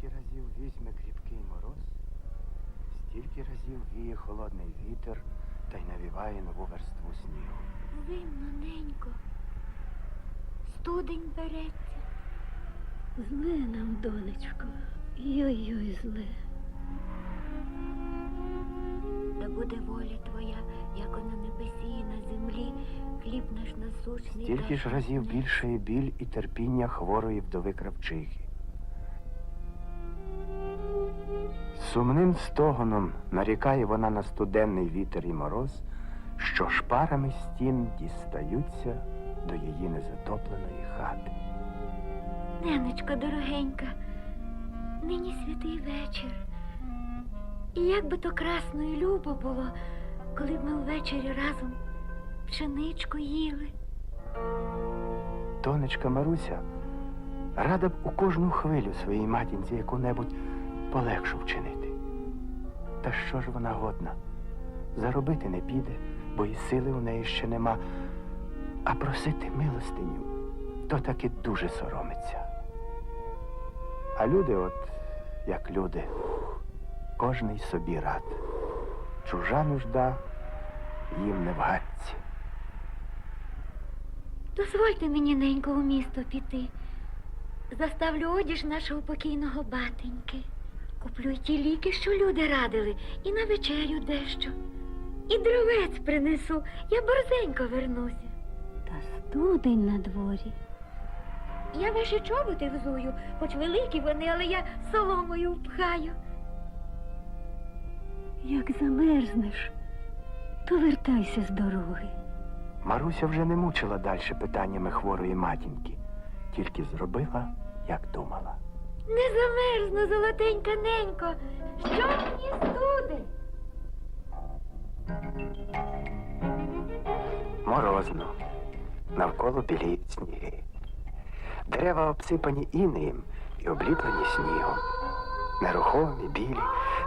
Скільки разів візьме кріпкий мороз, стільки разів віє холодний вітер та й навіває нову верству снігу. Зимно, ненько. Студень береться. Зле нам, донечко. Йой-йой, зле. Да буде воля твоя, як на небесі і на землі, хліб наш насущний. Стільки ж разів днес. більшає біль і терпіння хворої вдови кравчихи. Сумним стогоном нарікає вона на студенний вітер і мороз, що шпарами стін дістаються до її незатопленої хати. Ненечко дорогенька, нині святий вечір. І як би то красно і любо було, коли б ми ввечері разом пшеничку їли. Донечка Маруся рада б у кожну хвилю своїй матінці яку-небудь полегшу вчинити. Та що ж вона годна? Заробити не піде, бо і сили у неї ще нема. А просити милостиню, то таки дуже соромиться. А люди, от як люди, кожний собі рад. Чужа нужда їм не в гадці. Дозвольте мені, ненько, у місто піти. Заставлю одіж нашого покійного батеньки. Куплю й ті ліки, що люди радили, і на вечерю дещо. І дровець принесу, я борзенько вернуся. Та студень на дворі. Я ваші чоботи взую, хоч великі вони, але я соломою впхаю. Як замерзнеш, то вертайся з дороги. Маруся вже не мучила далі питаннями хворої матінки, тільки зробила, як думала. Не замерзну, золотенька ненько. Що мені студе? Морозно, навколо біліють сніги. Дерева обсипані інеєм і обліплені снігом. Нерухомі, білі,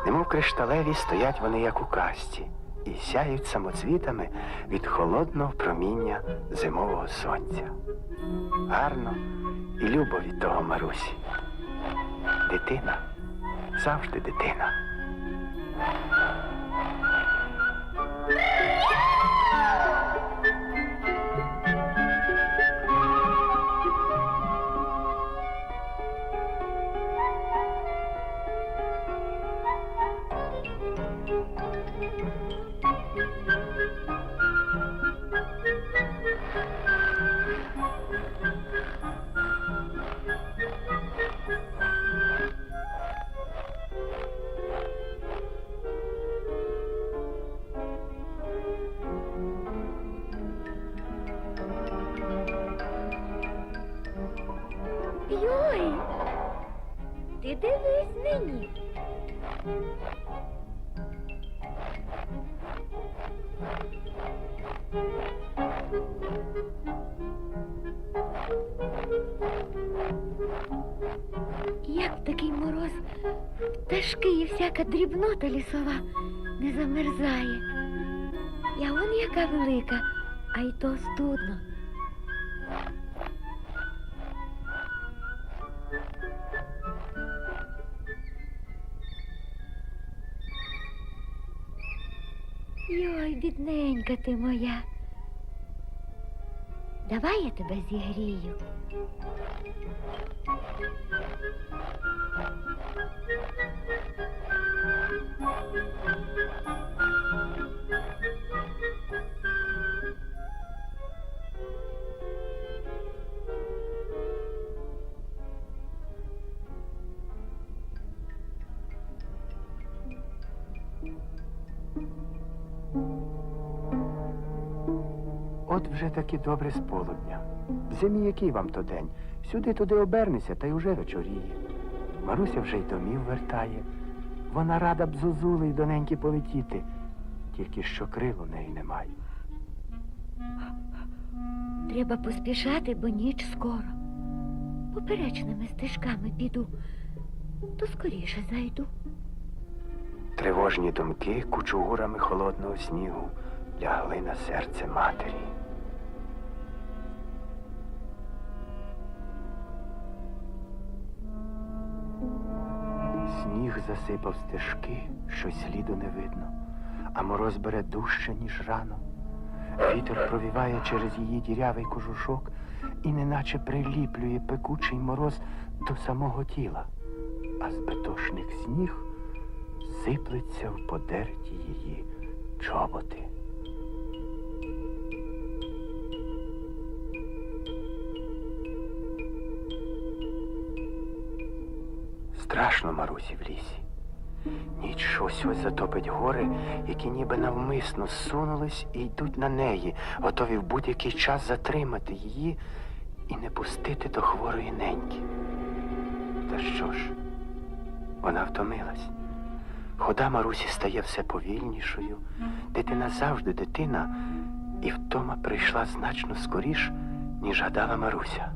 немов кришталеві, стоять вони, як у касті, і сяють самоцвітами від холодного проміння зимового сонця. Гарно і любо від того Марусі. Дитина завжди дитина. Дивись мені. Як такий мороз пташки і всяка дрібнота лісова не замерзає. Я он яка велика, а й то студно. Бідненька ти моя. Давай я тебе зігрію. От вже таки добре з полудня. В зимі який вам то день? Сюди туди обернися, та й уже вечоріє. Маруся вже й домів вертає. Вона рада б зозули й доненьки полетіти, тільки що крил у неї немає. Треба поспішати, бо ніч скоро. Поперечними стежками піду, то скоріше зайду. Тривожні думки кучугурами холодного снігу лягли на серце матері. Сніг засипав стежки, що сліду не видно, а мороз бере дужче, ніж рано. Вітер провіває через її дірявий кожушок і неначе приліплює пекучий мороз до самого тіла, а збитошних сніг сиплеться в подерті її чоботи. Страшно Марусі в лісі. Ніч щось ось затопить гори, які ніби навмисно сунулись і йдуть на неї, готові в будь-який час затримати її і не пустити до хворої неньки. Та що ж, вона втомилась. Хода Марусі стає все повільнішою. Дитина завжди дитина, і втома прийшла значно скоріш, ніж гадала Маруся.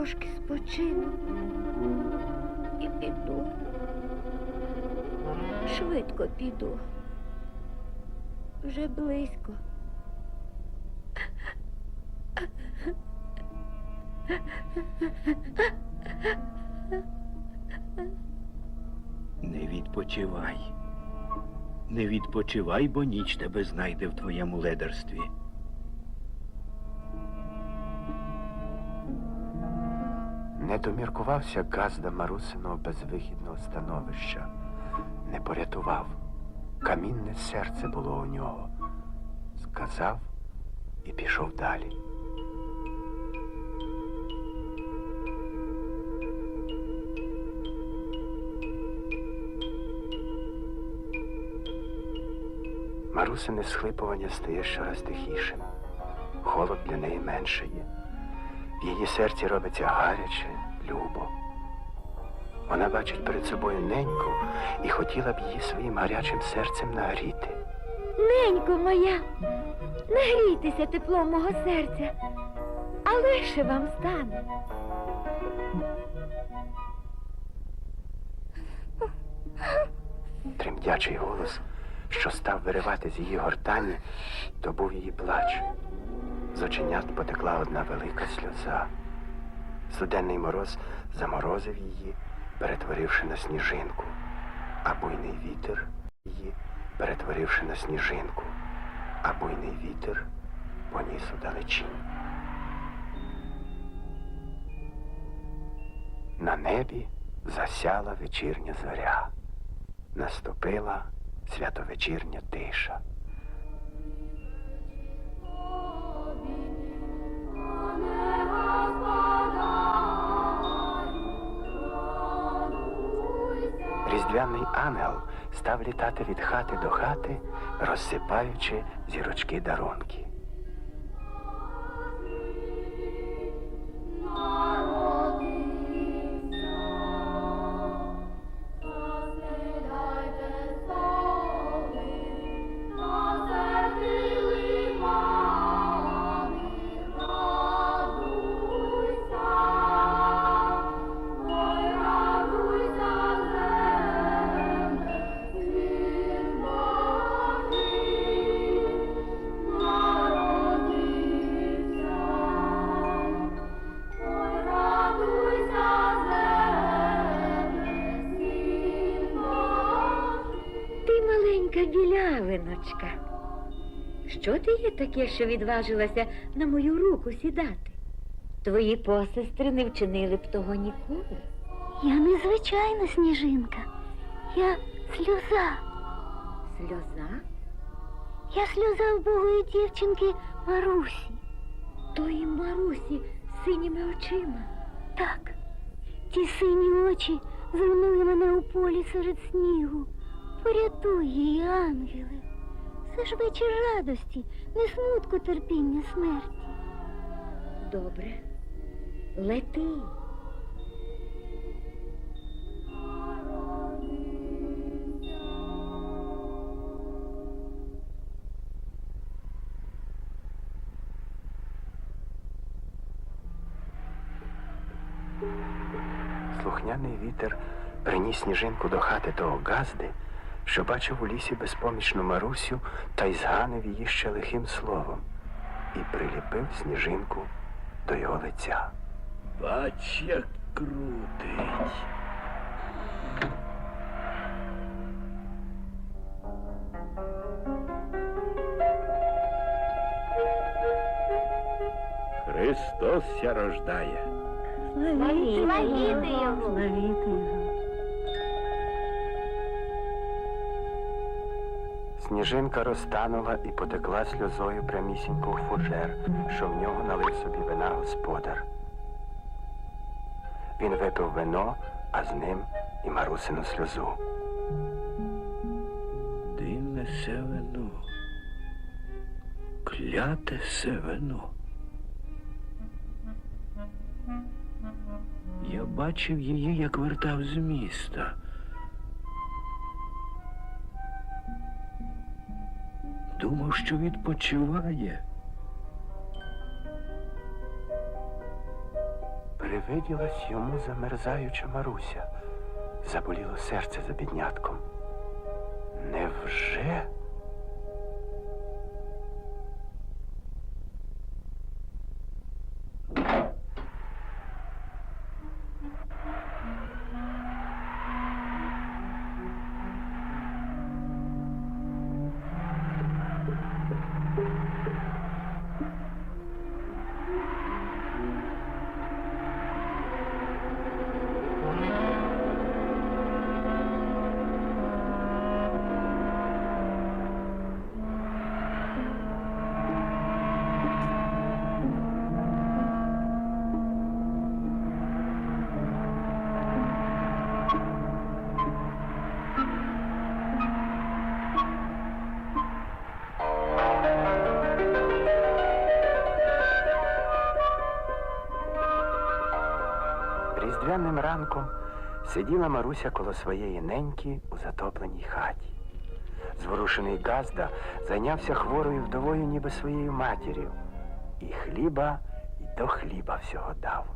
Трошки спочину і піду. Швидко піду. Вже близько. Не відпочивай. Не відпочивай, бо ніч тебе знайде в твоєму ледерстві. Не доміркувався Газда Марусиного безвихідного становища, не порятував. Камінне серце було у нього. Сказав і пішов далі. Марусине схлипування стає щораз тихішим. Холод для неї меншає. В її серці робиться гаряче, любо. Вона бачить перед собою неньку і хотіла б її своїм гарячим серцем нагріти. Ненько моя, нагрійтеся теплом мого серця, а легше вам стане. Тремтячий голос, що став виривати з її гортані, то був її плач. З оченят потекла одна велика сльоза. Студенний мороз заморозив її, перетворивши на сніжинку, а буйний вітер її, перетворивши на сніжинку, а буйний вітер поніс удалечінь. На небі засяла вечірня зоря. Наступила святовечірня тиша. Різдвяний ангел став літати від хати до хати, розсипаючи зірочки дарунки. Білявиночка. Що ти є таке, що відважилася на мою руку сідати? Твої посестри не вчинили б того ніколи. Я незвичайна сніжинка. Я сльоза. Сльоза? Я сльоза вбогої дівчинки Марусі. Тої Марусі з синіми очима. Так, ті сині очі звернули мене у полі серед снігу. Порятуй її, ангеле. Це ж вечір радості, не смутку терпіння смерті. Добре. Лети. Слухняний вітер приніс сніжинку до хати того газди, що бачив у лісі безпомічну Марусю та й зганив її ще лихим словом і приліпив сніжинку до його лиця. Бач, як крутить. Христос ся рождає. Славіти його. Славіти його. Сніжинка розтанула і потекла сльозою прямісінько у фужер, що в нього налив собі вина господар. Він випив вино, а з ним і Марусину сльозу. Дивне се вино. Кляте се вино. Я бачив її, як вертав з міста. Думав, що відпочиває. Привиділась йому замерзаюча Маруся. Заболіло серце за піднятком. Невже? Ранком сиділа Маруся коло своєї неньки у затопленій хаті. Зворушений Газда зайнявся хворою вдовою, ніби своєю матір'ю. І хліба, і до хліба всього дав.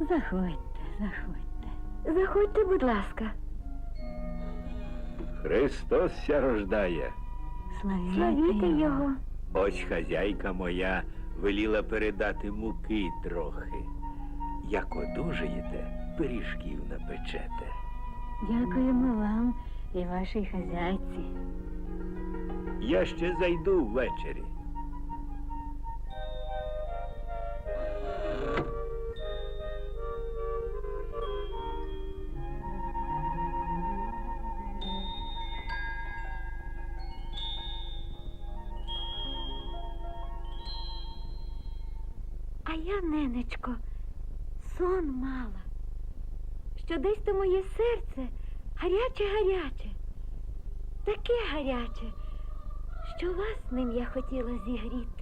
Заходьте, заходьте. Заходьте, будь ласка. Христос ся рождає. Славіти його. Ось хазяйка моя веліла передати муки трохи. Як одужаєте, пиріжків напечете. Дякуємо вам і вашій хазяйці. Я ще зайду ввечері. А я, ненечко, сон мала, що десь то моє серце гаряче-гаряче, таке гаряче, що вас ним я хотіла зігріти.